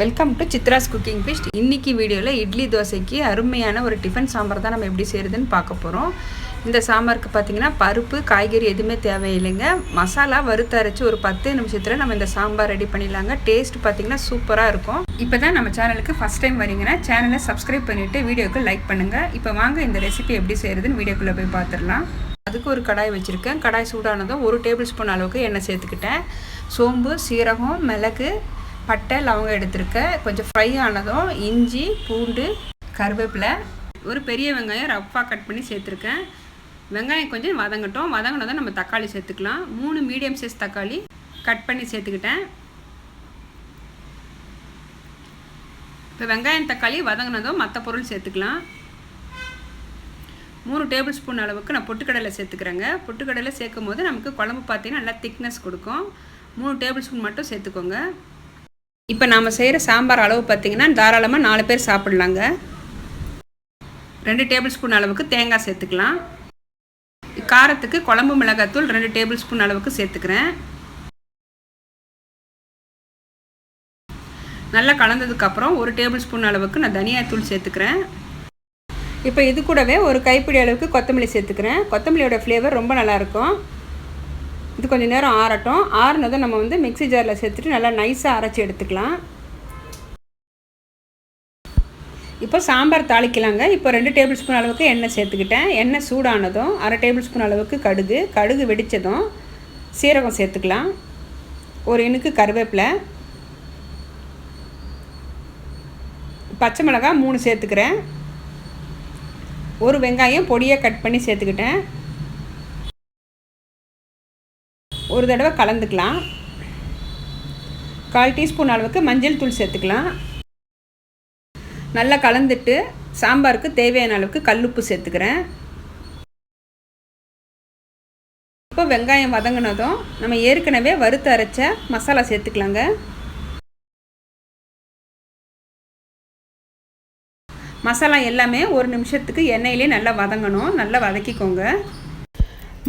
Welcome to Chitra's cooking feast இன்றைக்கி வீடியோவில் இட்லி தோசைக்கு அருமையான ஒரு டிஃபன் சாம்பார் தான் நம்ம எப்படி செய்கிறதுன்னு பார்க்க போகிறோம் இந்த சாம்பாருக்கு பார்த்தீங்கன்னா பருப்பு காய்கறி எதுவுமே தேவையில்லைங்க. மசாலா வறுத்தரைச்சி ஒரு பத்து நிமிஷத்தில் நம்ம இந்த சாம்பார் ரெடி பண்ணிடலாங்க. டேஸ்ட் பார்த்தீங்கன்னா சூப்பராக இருக்கும். இப்போ தான் நம்ம சேனலுக்கு ஃபஸ்ட் டைம் வரீங்கன்னா சேனலை சப்ஸ்கிரைப் பண்ணிவிட்டு வீடியோக்கு லைக் பண்ணுங்கள் இப்போ வாங்க இந்த ரெசிபி எப்படி செய்கிறதுன்னு வீடியோக்குள்ளே போய் பார்த்துடலாம் அதுக்கு ஒரு கடாய் வச்சுருக்கேன். கடாய் சூடானதும் ஒரு டேபிள் ஸ்பூன் அளவுக்கு எண்ணெய் சேர்த்துக்கிட்டேன். சோம்பு சீரகம் மிளகு பட்டை லவங்கம் எடுத்திருக்கேன் கொஞ்சம் ஃப்ரை ஆனதும் இஞ்சி பூண்டு கருவேப்பிலை. ஒரு பெரிய வெங்காயம் ரஃப்பாக கட் பண்ணி சேர்த்துருக்கேன். வெங்காயம் கொஞ்சம் வதங்கட்டும். வதங்கினதும் நம்ம தக்காளி சேர்த்துக்கலாம். மூணு மீடியம் சைஸ் தக்காளி கட் பண்ணி சேர்த்துக்கிட்டேன். இப்போ வெங்காயம் தக்காளி வதங்கினதும் மற்ற பொருள் சேர்த்துக்கலாம். மூணு டேபிள் ஸ்பூன் அளவுக்கு நான் பொட்டுக்கடலை சேர்த்துக்கிறேங்க. பொட்டுக்கடலை சேர்க்கும் போது நமக்கு குழம்பு பார்த்தீங்கன்னா நல்லா திக்னஸ் கொடுக்கும். மூணு டேபிள் ஸ்பூன் மட்டும் சேர்த்துக்கோங்க. இப்போ நாம் செய்கிற சாம்பார் அளவு பார்த்திங்கன்னா தாராளமாக நாலு பேர் சாப்பிட்லாங்க. ரெண்டு டேபிள் ஸ்பூன் அளவுக்கு தேங்காய் சேர்த்துக்கலாம். காரத்துக்கு குழம்பு மிளகாத்தூள் ரெண்டு டேபிள் ஸ்பூன் அளவுக்கு சேர்த்துக்கிறேன். நல்லா கலந்ததுக்கப்புறம் ஒரு டேபிள் ஸ்பூன் அளவுக்கு நான் தனியாத்தூள் சேர்த்துக்கிறேன். இப்போ இது கூடவே ஒரு கைப்பிடி அளவுக்கு கொத்தமல்லி சேர்த்துக்கிறேன். கொத்தமல்லியோட ஃப்ளேவர் ரொம்ப நல்லாயிருக்கும் இது கொஞ்சம் நேரம் ஆறட்டும். ஆறுனதும் நம்ம வந்து மிக்சி ஜாரில் சேர்த்துட்டு நல்லா நைஸாக அரைச்சி எடுத்துக்கலாம். இப்போ சாம்பார் தாளிக்கலாங்க. இப்போ ரெண்டு டேபிள் ஸ்பூன் அளவுக்கு எண்ணெய் சேர்த்துக்கிட்டேன். எண்ணெய் சூடானதும் அரை டேபிள் ஸ்பூன் அளவுக்கு கடுகு. கடுகு வெடித்ததும் சீரகம் சேர்த்துக்கலாம். ஒரு இனுக்கு கருவேப்பிலை. பச்சை மிளகாய் மூணு சேர்த்துக்கிறேன். ஒரு வெங்காயம் பொடியாக கட் பண்ணி சேர்த்துக்கிட்டேன். ஒரு தடவை கலந்துக்கலாம். கால் டீஸ்பூன் அளவுக்கு மஞ்சள் தூள் சேர்த்துக்கலாம். நல்லா கலந்துட்டு சாம்பாருக்கு தேவையான அளவுக்கு கல்லுப்பு சேர்த்துக்கிறேன். இப்போ வெங்காயம் வதங்கினதும் நம்ம ஏற்கனவே வறுத்து அரைச்ச மசாலா சேர்த்துக்கலாங்க. மசாலா எல்லாமே ஒரு நிமிஷத்துக்கு எண்ணெயிலே நல்லா வதங்கணும். நல்லா வதக்கிக்கோங்க.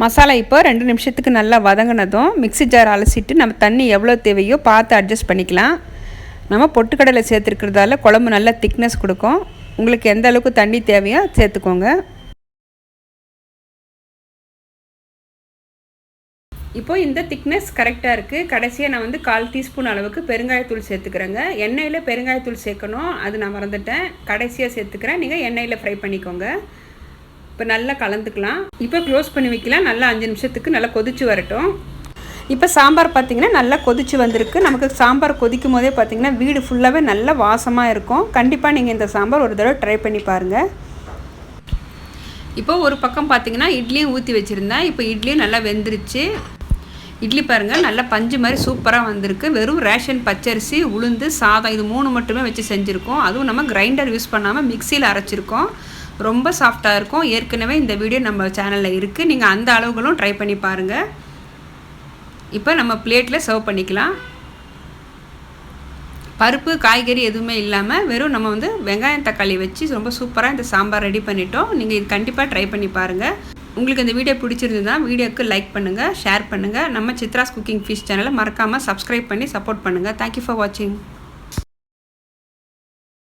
மசாலா இப்போ ரெண்டு நிமிஷத்துக்கு நல்லா வதங்கினதும் மிக்சி ஜார் அலசிட்டு நம்ம தண்ணி எவ்வளோ தேவையோ பார்த்து அட்ஜஸ்ட் பண்ணிக்கலாம். நம்ம பொட்டுக்கடலை சேர்த்துருக்கிறதால குழம்பு நல்லா திக்னஸ் கொடுக்கும். உங்களுக்கு எந்த அளவுக்கு தண்ணி தேவையோ சேர்த்துக்கோங்க. இப்போது இந்த திக்னஸ் கரெக்டாக இருக்குது கடைசியாக நான் வந்து கால் டீஸ்பூன் அளவுக்கு பெருங்காயத்தூள் சேர்த்துக்கிறேங்க. எண்ணெயில் பெருங்காயத்தூள் சேர்க்கணும். அது நான் மறந்துட்டேன். கடைசியாக சேர்த்துக்கிறேன். நீங்கள் எண்ணெயில் ஃப்ரை பண்ணிக்கோங்க. இப்போ நல்லா கலந்துக்கலாம். இப்போ க்ளோஸ் பண்ணி வைக்கலாம். நல்லா அஞ்சு நிமிஷத்துக்கு நல்லா கொதிச்சு வரட்டும். இப்போ சாம்பார் பார்த்திங்கன்னா நல்லா கொதிச்சு வந்திருக்கு. நமக்கு சாம்பார் கொதிக்கும் போதே பார்த்திங்கன்னா வீடு ஃபுல்லாகவே நல்லா வாசமாக இருக்கும். கண்டிப்பாக நீங்கள் இந்த சாம்பார் ஒரு தடவை ட்ரை பண்ணி பாருங்கள் இப்போ ஒரு பக்கம் பார்த்திங்கன்னா இட்லியும் ஊற்றி வச்சுருந்தேன். இப்போ இட்லியும் நல்லா வெந்துருச்சு. இட்லி பாருங்கள் நல்லா பஞ்சு மாதிரி சூப்பராக வந்திருக்கு. வெறும் ரேஷன் பச்சரிசி உளுந்து சாதம் இது மூணு மட்டுமே வச்சு செஞ்சுருக்கோம். அதுவும் நம்ம கிரைண்டர் யூஸ் பண்ணாமல் மிக்சியில் அரைச்சிருக்கோம். ரொம்ப சாஃப்டாக இருக்கும். ஏற்கனவே இந்த வீடியோ நம்ம சேனலில் இருக்குது நீங்கள் அந்த அளவுகளும் ட்ரை பண்ணி பாருங்கள் இப்போ நம்ம பிளேட்டில் சர்வ் பண்ணிக்கலாம். பருப்பு காய்கறி எதுவுமே இல்லாமல் வெறும் நம்ம வந்து வெங்காயம் தக்காளி வச்சு ரொம்ப சூப்பராக இந்த சாம்பார் ரெடி பண்ணிட்டோம். நீங்கள் இது கண்டிப்பாக ட்ரை பண்ணி பாருங்கள் உங்களுக்கு இந்த வீடியோ பிடிச்சிருந்ததுன்னா வீடியோக்கு லைக் பண்ணுங்கள் ஷேர் பண்ணுங்கள் நம்ம சித்ராஸ் குக்கிங் ஃபிஷ் சேனலை மறக்காமல் சப்ஸ்கிரைப் பண்ணி சப்போர்ட் பண்ணுங்கள் தேங்க்யூ ஃபார் வாட்சிங்